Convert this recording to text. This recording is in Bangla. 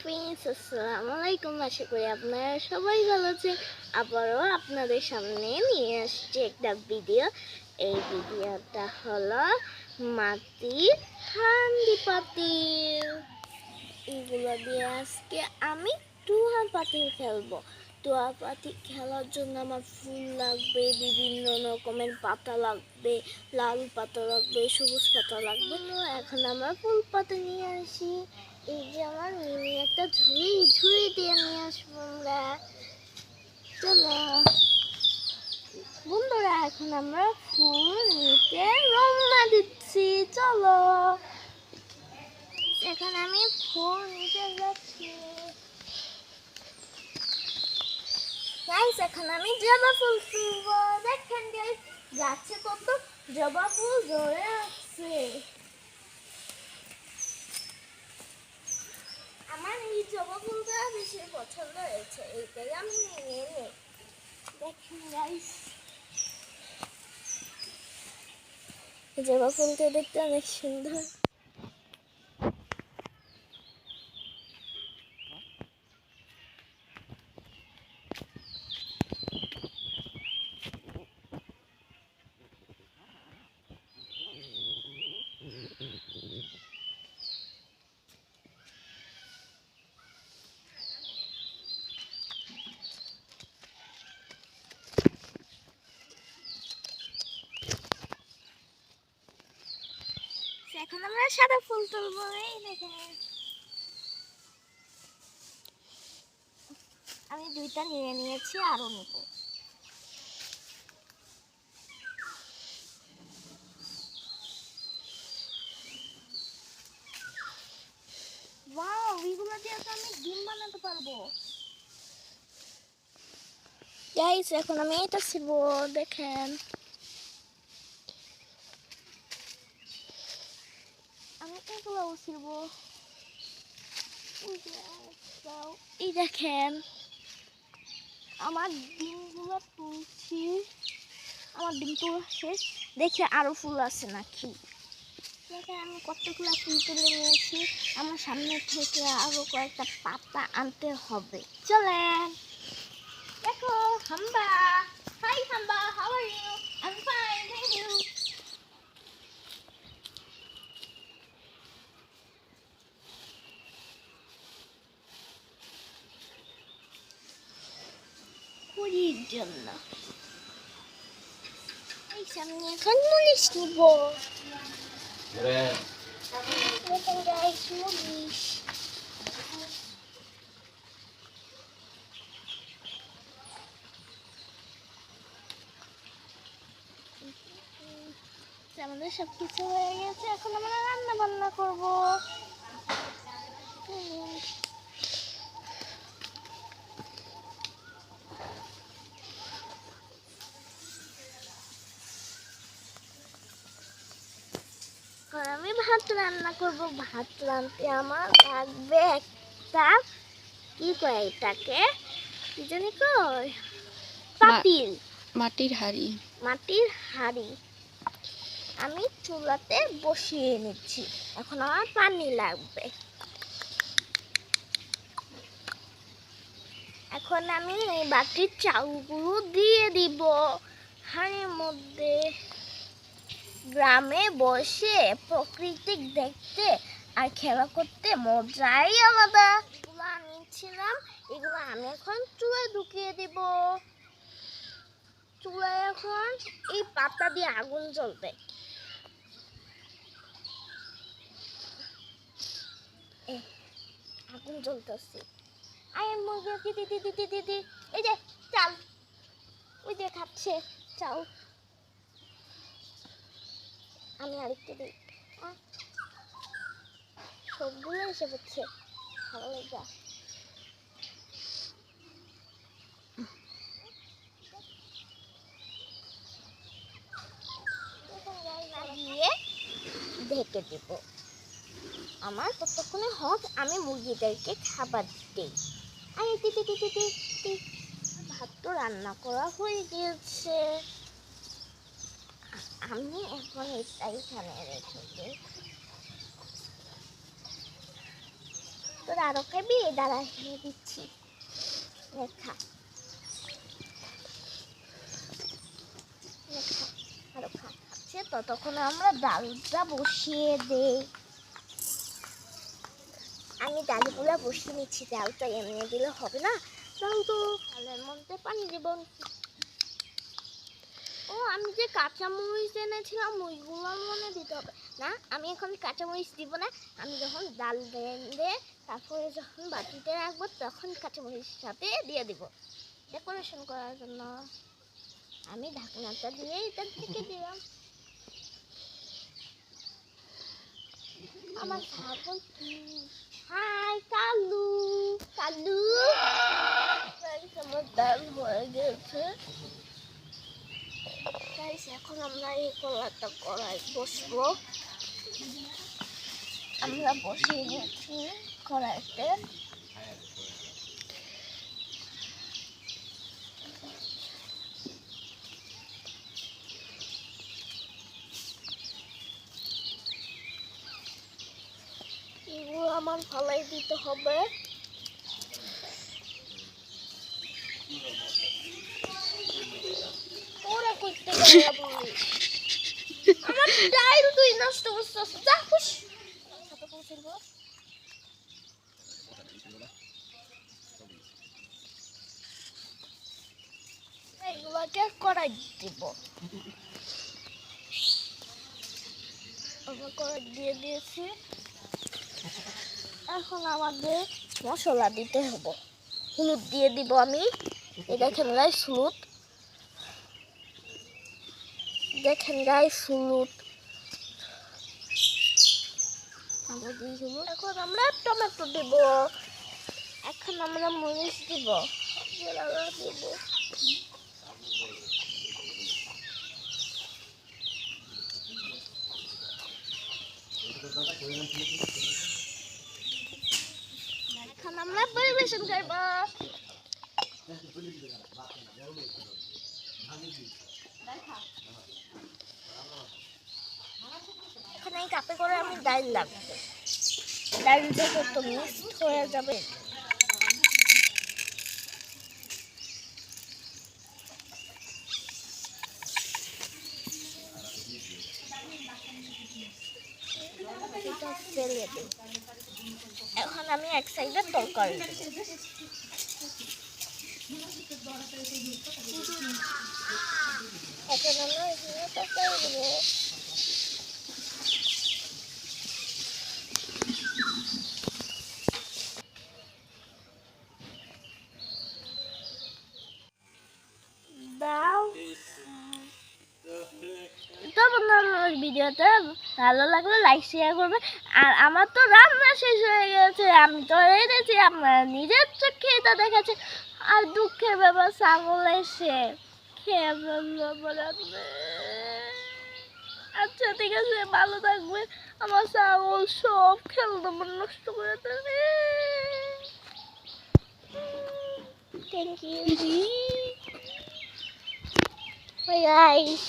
ফ্রেন্ডস আসসালামু আলাইকুম, আশা করি আপনারা সবাই ভালো আছেন। আবারও আপনাদের সামনে নিয়ে আসছি একটা ভিডিও এই ভিডিওটা হলো মাটির হান্ডি পাতিল এগুলো দিয়ে আজকে আমি টুহা পাতিল খেলব টুহা পাতিল খেলার জন্য আমার ফুল লাগবে বিভিন্ন রকমের পাতা লাগবে, লাল পাতা লাগবে, সবুজ পাতা লাগবে। এখন আমরা ফুল পাতা নিয়ে আসি। এই যে আমার মিনি একটা ঝুড়ি ঝুড়ি দিয়ে নিয়ে আসব আমরা। চলো। বন্ধুরা, এখন আমরা ফুল নিতে রওনা দিচ্ছি। চলো। এখন আমি ফুল নিতে যাচ্ছি। গাইস এখন আমি জবা ফুল তুলবো। দেখেন গাইস গাছে কত জবা ফুল ধরে আছে। এই জবা ফুলটা বেশি পছন্দ হয়েছে, এইটাই আমি নিয়ে নিই দেখুন গাইস জবা ফুলটা দেখতে অনেক সুন্দর। এখন আমরা সাদা ফুল তুলবো এই দেখেন। আমি দুইটা নিয়ে নিয়েছি আরও নেব। ওয়াও এগুলো দিয়ে তো আমি ডিম বানাতে পারব। গাইস এখন আমি এটা ছিলব দেখেন। আমি এগুলো ছিলব এই দেখেন আমার ডিমগুলো তুলছি। আমার ডিম তোলা শেষ দেখে আরও ফুল আছে নাকি। দেখেন আমি কতগুলো ফুল তুলে নিয়েছি। আমার সামনে থেকে আরও কয়েকটা পাতা আনতে হবে। চলেন। দেখো হাম্বা। হাই হাম্বা how are you I am fine thank you পুরীর জন্য এই এখন মুলিশ নিব মুলিশ আমাদের সব কিছু হয়ে গেছে এখন আমরা রান্না বান্না করব হুম। এখন আমি ভাত রান্না করব ভাত রাঁধতে আমার লাগবে একটা কি কয় এটাকে? কি জানি কয়? পাতিল। মাটির হাড়ি। মাটির হাঁড়ি। আমি চুলাতে বসিয়ে নিচ্ছি। এখন আমার পানি লাগবে। এখন আমি এই বাটির চাউলগুলো দিয়ে দিব। হাড়ির মধ্যে। গ্রামে বসে প্রকৃতি দেখতে আর খেলা করতে মজাই আলাদা। এগুলো আনিয়েছিলাম এগুলো আমি এখন চুলায় ঢুকিয়ে দিব। চুলায় এখন এই পাতা দিয়ে আগুন জ্বলবে। আগুন জ্বলতেছে। আয় মুরগি দিদি দিদি দিদি এই যে, চাল। ওই যে খাচ্ছে, চাল। আমি আরেকটু দিই। সবগুলো এসে পড়ছে। ভালো লাগবে ঢেকে দেব। আমার ততক্ষণে হোক, আমি মুরগিদেরকে খাবার দিই ভাত তো রান্না করা হয়ে গিয়েছে। আমি এখন এটা এখানে রেখে দিই। তোর আরও খাবি দাঁড়া এনে দিচ্ছি? নে খা নে খা, আরও আমরা ডালটা বসিয়ে দেই। আমি ডালগুলা বসিয়ে নিচ্ছি ডালটা এমনি দিলে হবে না। ডাল তো ডালের মধ্যে পানি দিব। ও, আমি যে কাঁচা মরিচ এনেছিলাম, ওইগুলো মনে দিতে হবে। না, আমি এখন কাঁচা মরিচ দিব না। আমি যখন ডাল দিয়ে তারপরে যখন বাটিতে রাখব, তখন কাঁচা মরিচ সাথে দিয়ে দিব। ডেকোরেশন করার জন্য। আমি ঢাকনাটা দিয়ে এটার থেকে দিলাম। আমার ছাগল কি? হাই, কালু। কালু? আমার হয়ে গেছে। গাইস এখন আমরা এই কলাটা কড়াই বসবো। আমরা বসিয়ে দিচ্ছি কড়াইতে। আমার ফালাই দিতে হবে। এইগুলোকে দিব দিয়ে দিয়েছি এখন আমাদের মশলা দিতে হবে। হলুদ দিয়ে দিব আমি। এই দেখেন গাইস হলুদ। দেখেন গাইস হলুদ এখন আমরা টমেটো দিব। এখন আমরা মরিচ দিব। এখন আমরা পরিবেশন করব। এখানে এই কাপে করে আমি ডাল লাগবে ডালটা তো মিক্সড হয়ে যাবে। এখন আমি এক সাইডে তরকারি এখন আমরা এখানে তরকারি দাও তো বন্ধুরা ভিডিওটা ভালো লাগলে লাইক শেয়ার করবে আর আমার তো রান্না শেষ হয়ে গেছে। আমি তো এনেছি আপনারা নিজের চোখে এটা দেখেছে আর দুঃখের ব্যাপার, ছাগল এসে খেয়ে আচ্ছা ঠিক আছে, ভালো থাকবে আমার ছাগল সব খেলতে নষ্ট করে দেবে। Thank you bye guys